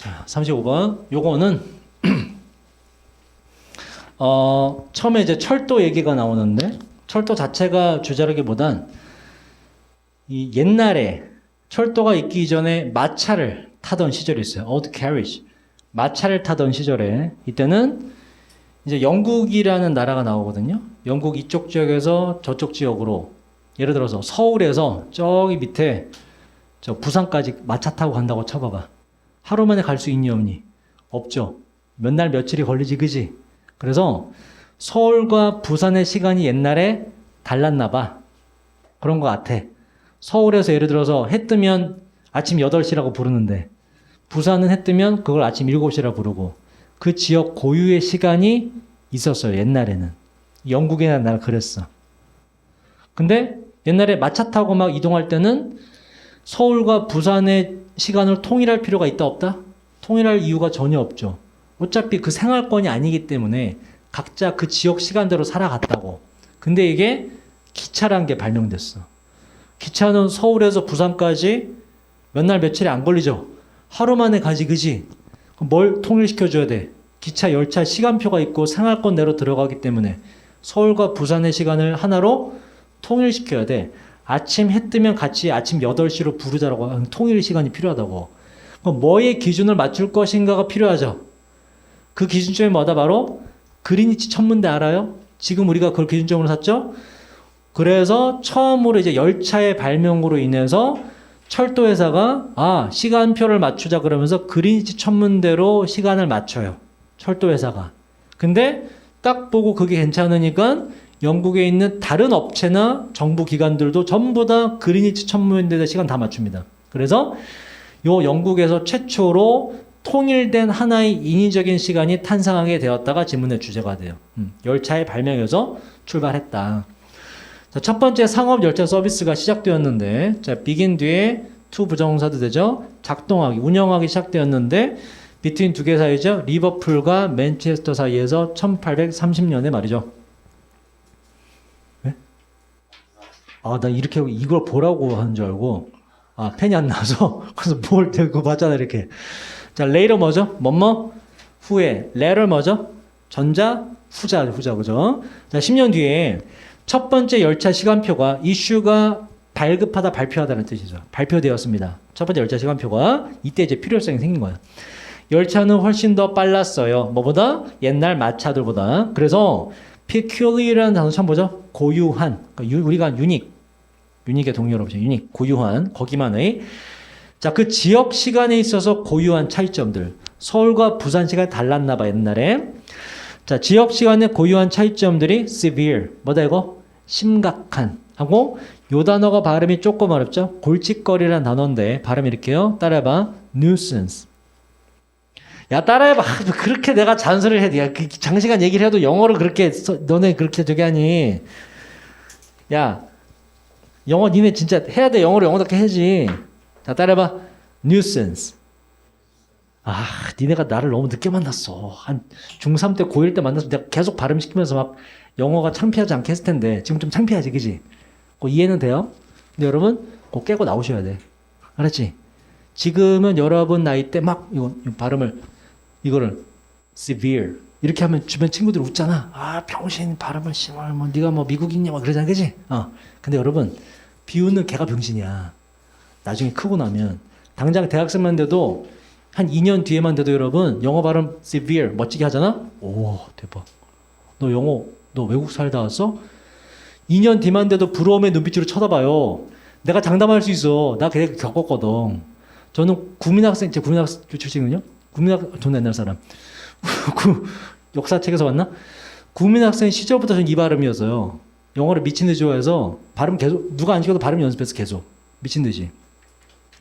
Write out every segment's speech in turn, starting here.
자, 35번. 요거는 어, 처음에 이제 철도 얘기가 나오는데 철도 자체가 주자라기보단 이 옛날에 철도가 있기 전에 마차를 타던 시절이 있어요. old carriage. 마차를 타던 시절에 이때는 이제 영국이라는 나라가 나오거든요. 영국 이쪽 지역에서 저쪽 지역으로 예를 들어서 서울에서 저기 밑에 저 부산까지 마차 타고 간다고 쳐봐봐. 하루 만에 갈 수 있니 없니? 없죠. 몇 날 며칠이 걸리지 그지? 그래서 서울과 부산의 시간이 옛날에 달랐나 봐. 그런 것 같아. 서울에서 예를 들어서 해 뜨면 아침 8시라고 부르는데 부산은 해 뜨면 그걸 아침 7시라 부르고 그 지역 고유의 시간이 있었어요. 옛날에는. 영국이나 날 그랬어. 근데 옛날에 마차 타고 막 이동할 때는 서울과 부산의 시간을 통일할 필요가 있다 없다? 통일할 이유가 전혀 없죠. 어차피 그 생활권이 아니기 때문에 각자 그 지역 시간대로 살아갔다고. 근데 이게 기차라는 게 발명됐어. 기차는 서울에서 부산까지 몇 날 며칠이 안 걸리죠. 하루 만에 가지 그지? 뭘 통일시켜줘야 돼? 기차 열차 시간표가 있고 생활권 내로 들어가기 때문에 서울과 부산의 시간을 하나로 통일시켜야 돼. 아침 해 뜨면 같이 아침 8시로 부르자라고 통일 시간이 필요하다고. 뭐의 기준을 맞출 것인가가 필요하죠. 그 기준점이 뭐다? 바로 그리니치 천문대 알아요? 지금 우리가 그걸 기준점으로 샀죠? 그래서 처음으로 이제 열차의 발명으로 인해서 철도 회사가 아 시간표를 맞추자 그러면서 그리니치 천문대로 시간을 맞춰요. 철도 회사가. 근데 딱 보고 그게 괜찮으니까 영국에 있는 다른 업체나 정부 기관들도 전부 다 그리니치 천문대에 시간 다 맞춥니다. 그래서 요 영국에서 최초로 통일된 하나의 인위적인 시간이 탄생하게 되었다가 지문의 주제가 돼요. 음, 열차의 발명에서 출발했다. 자, 첫 번째 상업 열차 서비스가 시작되었는데, 자, begin 뒤에 to 부정사도 되죠. 작동하기, 운영하기 시작되었는데, between 두개 사이죠. 리버풀과 맨체스터 사이에서 1830년에 말이죠. 네? 아, 나 이렇게 이걸 보라고 하는 줄 알고, 아, 펜이 안 나와서, 그래서 뭘 대고 봤잖아, 이렇게. 자, later 뭐죠? 뭐뭐? 후에. later 뭐죠? 전자, 후자, 후자, 그죠? 자, 10년 뒤에 첫 번째 열차 시간표가 이슈가 발급하다 발표하다는 뜻이죠. 발표되었습니다. 첫 번째 열차 시간표가 이때 이제 필요성이 생긴 거예요. 열차는 훨씬 더 빨랐어요. 뭐보다? 옛날 마차들보다. 그래서 peculiar이라는 단어 처음 보죠? 고유한. 그러니까 유- 우리가 유닉. 유닉의 동료로 보죠. 유닉. 고유한. 거기만의. 자, 그 지역 시간에 있어서 고유한 차이점들. 서울과 부산 시간이 달랐나 봐, 옛날에. 자, 지역 시간의 고유한 차이점들이 severe. 뭐다 이거? 심각한. 하고 요 단어가 발음이 조금 어렵죠? 골칫거리라는 단어인데 발음 이렇게요. 따라해봐. nuisance. 야 따라해봐. 그렇게 내가 잔소리를 해. 야, 그 장시간 얘기를 해도 영어를 그렇게 써- 너네 그렇게 저기 하니. 야 영어 니네 진짜 해야 돼. 영어로 영어답게 해야지. 자 따라해봐. nuisance. 아, 니네가 나를 너무 늦게 만났어. 한 중3 때, 고1 때 만나서 내가 계속 발음시키면서 막 영어가 창피하지 않게 했을 텐데, 지금 좀 창피하지, 그지? 이해는 돼요? 근데 여러분, 그거 깨고 나오셔야 돼. 알았지? 지금은 여러분 나이 때 막, 이거, 이 발음을, 이거를, severe. 이렇게 하면 주변 친구들 웃잖아. 아, 병신 발음을 심할, 뭐, 네가 뭐 미국인이냐, 막 그러잖아, 그지? 어. 근데 여러분, 비웃는 개가 병신이야. 나중에 크고 나면. 당장 대학생만 돼도 한 2년 뒤에만 돼도 여러분 영어 발음 severe 멋지게 하잖아? 오 대박 너 영어 너 외국 살다 왔어? 2년 뒤만 돼도 부러움의 눈빛으로 쳐다봐요 내가 장담할 수 있어 나 그래 겪었거든 저는 국민학생 제 국민학생 출신이거든요 국민학 저는 옛날 사람 그 역사책에서 봤나? 국민학생 시절부터 전 이 발음이었어요 영어를 미친 듯이 좋아해서 발음 계속 누가 안 시켜도 발음 연습해서 계속 미친 듯이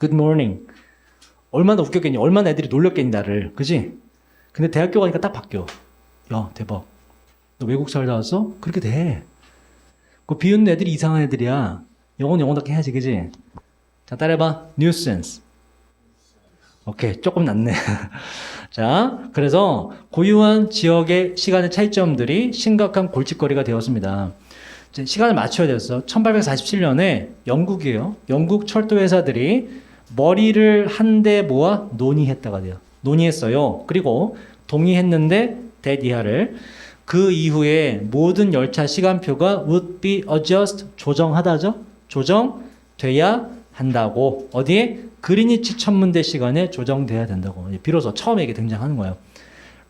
Good morning 얼마나 웃겼겠니? 얼마나 애들이 놀렸겠니 나를, 그지? 근데 대학교 가니까 딱 바뀌어. 야 대박. 너 외국 살다 왔어? 그렇게 돼. 그 비웃는 애들이 이상한 애들이야. 영어는 영어답게 해야지, 그지? 자 따라해봐. nuisance. 오케이 조금 낫네. 자 그래서 고유한 지역의 시간의 차이점들이 심각한 골칫거리가 되었습니다. 시간을 맞춰야 됐어. 1847년에 영국이에요. 영국 철도 회사들이 머리를 한 대 모아 논의했다가 돼요. 논의했어요. 그리고 동의했는데 이하를 그 이후에 모든 열차 시간표가 would be adjust 조정하다죠. 조정돼야 한다고 어디에? 그리니치 천문대 시간에 조정돼야 된다고. 비로소 처음에 이게 등장하는 거예요.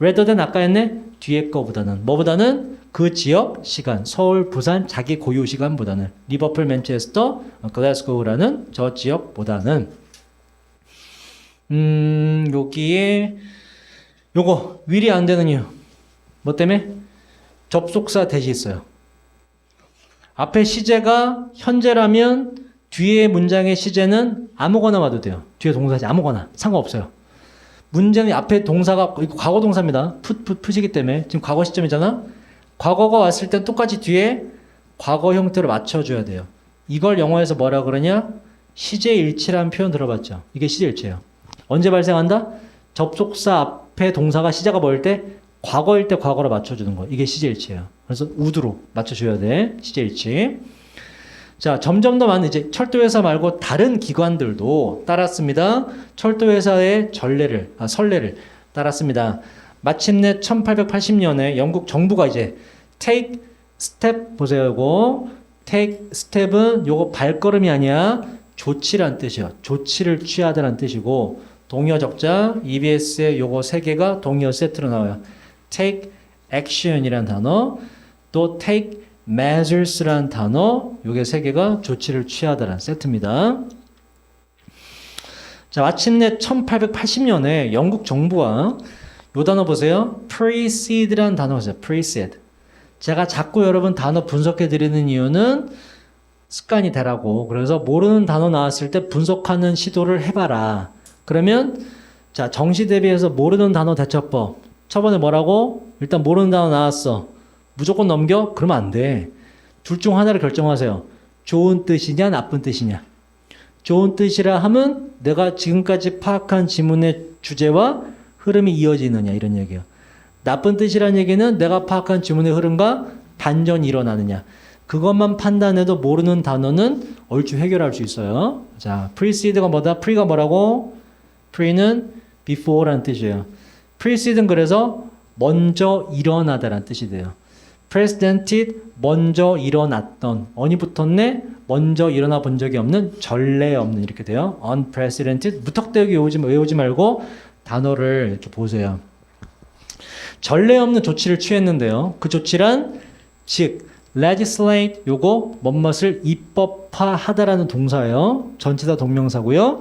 rather than 아까 했네? 뒤에 거보다는. 뭐보다는? 그 지역 시간. 서울 부산 자기 고유 시간보다는. 리버풀 맨체스터 글래스고우라는 저 지역보다는. 음 여기에 요거 윌이 안 되는 이유. 뭐 때문에? 접속사 대시 있어요. 앞에 시제가 현재라면 뒤에 문장의 시제는 아무거나 와도 돼요. 뒤에 동사지 아무거나 상관없어요. 문제는 앞에 동사가 이거 과거 동사입니다. 풋, 풋, 풋이기 때문에 지금 과거 시점이잖아. 과거가 왔을 때 똑같이 뒤에 과거 형태로 맞춰줘야 돼요. 이걸 영어에서 뭐라 그러냐? 시제 일치라는 표현 들어봤죠? 이게 시제 일치예요. 언제 발생한다? 접속사 앞에 동사가 시제가 뭐일 때 과거일 때 과거로 맞춰주는 거. 이게 시제 일치예요. 그래서 우드로 맞춰줘야 돼. 시제 일치. 자, 점점 더 많은 이제 철도회사 말고 다른 기관들도 따랐습니다. 철도회사의 전례를, 아, 선례를 따랐습니다. 마침내 1880년에 영국 정부가 이제 take step 보세요. 요거 take step은 요거 발걸음이 아니야. 조치란 뜻이요. 조치를 취하다란 뜻이고 동의어 적자 EBS의 요거 세 개가 동의어 세트로 나와요. take action이란 단어 또 take measures라는 단어 요게 세 개가 조치를 취하다라는 세트입니다. 자, 마침내 1880년에 영국 정부가 요 단어 보세요. preceder라는 단어가 있어요. precede. 제가 자꾸 여러분 단어 분석해 드리는 이유는 습관이 되라고. 그래서 모르는 단어 나왔을 때 분석하는 시도를 해봐라. 그러면 자 정시 대비해서 모르는 단어 대처법. 저번에 뭐라고? 일단 모르는 단어 나왔어. 무조건 넘겨? 그러면 안 돼. 둘 중 하나를 결정하세요. 좋은 뜻이냐, 나쁜 뜻이냐. 좋은 뜻이라 하면 내가 지금까지 파악한 지문의 주제와 흐름이 이어지느냐, 이런 얘기예요. 나쁜 뜻이란 얘기는 내가 파악한 지문의 흐름과 반전이 일어나느냐. 그것만 판단해도 모르는 단어는 얼추 해결할 수 있어요. 자, precede가 뭐다? pre가 뭐라고? pre는 before라는 뜻이에요. precede는 그래서 먼저 일어나다라는 뜻이 돼요. Precedented 먼저 일어났던 언이 붙었네 먼저 일어나 본 적이 없는 전례 없는 이렇게 돼요. unprecedented 무턱대고 외우지, 외우지 말고 단어를 이렇게 보세요. 전례 없는 조치를 취했는데요. 그 조치란 즉 legislate 요거 뭐뭇을 입법화하다라는 동사예요. 전치사 동명사고요.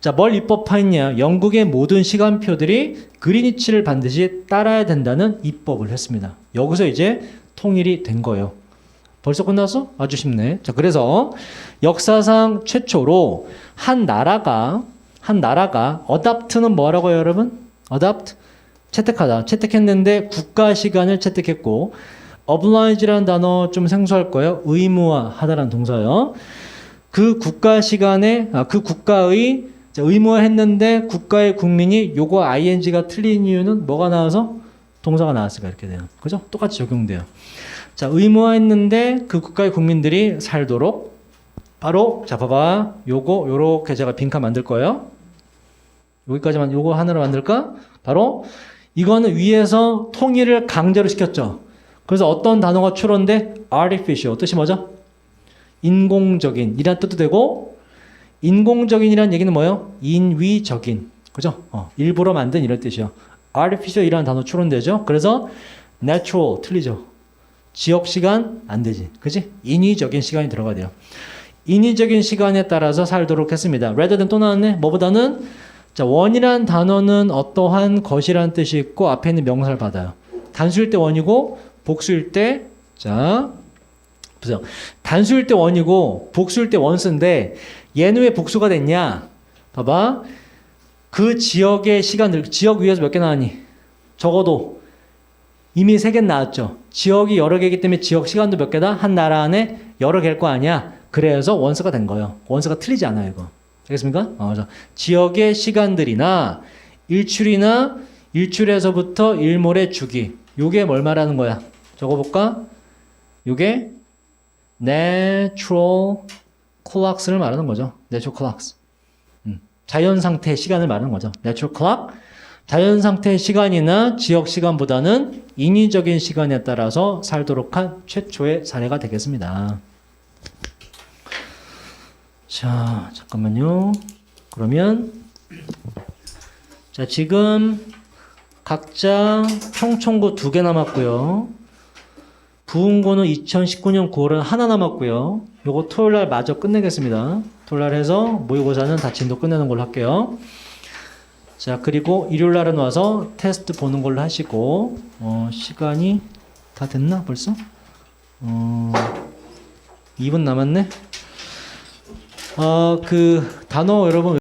자, 뭘 입법화했냐? 영국의 모든 시간표들이 그리니치를 반드시 따라야 된다는 입법을 했습니다. 여기서 이제 통일이 된 거예요. 벌써 끝났어? 아주 쉽네. 자, 그래서 역사상 최초로 한 나라가 한 나라가 어답트는 뭐라고요, 여러분? 어답트 채택하다. 채택했는데 국가 시간을 채택했고 oblige라는 단어 좀 생소할 거예요. 의무화하다라는 동사요. 그 국가 시간에 아, 그 국가의 자, 의무화했는데 국가의 국민이 요거 ing가 틀린 이유는 뭐가 나와서 동사가 나왔을까 이렇게 돼요. 그죠? 똑같이 적용돼요. 자, 의무화했는데 그 국가의 국민들이 살도록 바로 자 봐봐 요거 요렇게 제가 빈칸 만들 거예요. 여기까지만 요거 하나로 만들까? 바로 이거는 위에서 통일을 강제로 시켰죠. 그래서 어떤 단어가 추론돼? artificial 뜻이 뭐죠? 인공적인 이란 뜻도 되고 인공적인이라는 얘기는 뭐예요? 인위적인 그죠? 어, 일부러 만든 이런 뜻이요. Artificial이라는 단어 추론되죠. 그래서 natural 틀리죠. 지역 시간 안 되지. 그지? 인위적인 시간이 들어가야 돼요. 인위적인 시간에 따라서 살도록 했습니다. rather than 또 나왔네. 뭐보다는 자, 원이란 단어는 어떠한 것이라는 뜻이 있고 앞에 있는 명사를 받아요. 단수일 때 원이고 복수일 때 자, 보세요. 단수일 때 원이고 복수일 때 원수인데 얘는 왜 복수가 됐냐? 봐봐. 그 지역의 시간들 지역 위에서 몇 개 나왔니? 적어도 이미 세 개 나왔죠. 지역이 여러 개이기 때문에 지역 시간도 몇 개다? 한 나라 안에 여러 개일 거 아니야. 그래서 원수가 된 거예요. 원수가 틀리지 않아요, 이거. 알겠습니까? 어, 자, 지역의 시간들이나 일출이나 일출에서부터 일몰의 주기. 요게 뭘 말하는 거야? 적어볼까? 요게 natural clocks를 말하는 거죠. natural clocks. 음, 자연 상태의 시간을 말하는 거죠. natural clock. 자연 상태 시간이나 지역 시간보다는 인위적인 시간에 따라서 살도록 한 최초의 사례가 되겠습니다. 자, 잠깐만요. 그러면 자, 지금 각자 평총고 두 개 남았고요. 부흥고는 2019년 9월은 하나 남았고요. 요거 토요일 날 마저 끝내겠습니다. 토요일 날 해서 모의고사는 다친도 끝내는 걸로 할게요. 자, 그리고 일요일 날은 와서 테스트 보는 걸로 하시고, 어, 시간이 다 됐나 벌써? 어, 2분 남았네? 어, 그 단어 여러분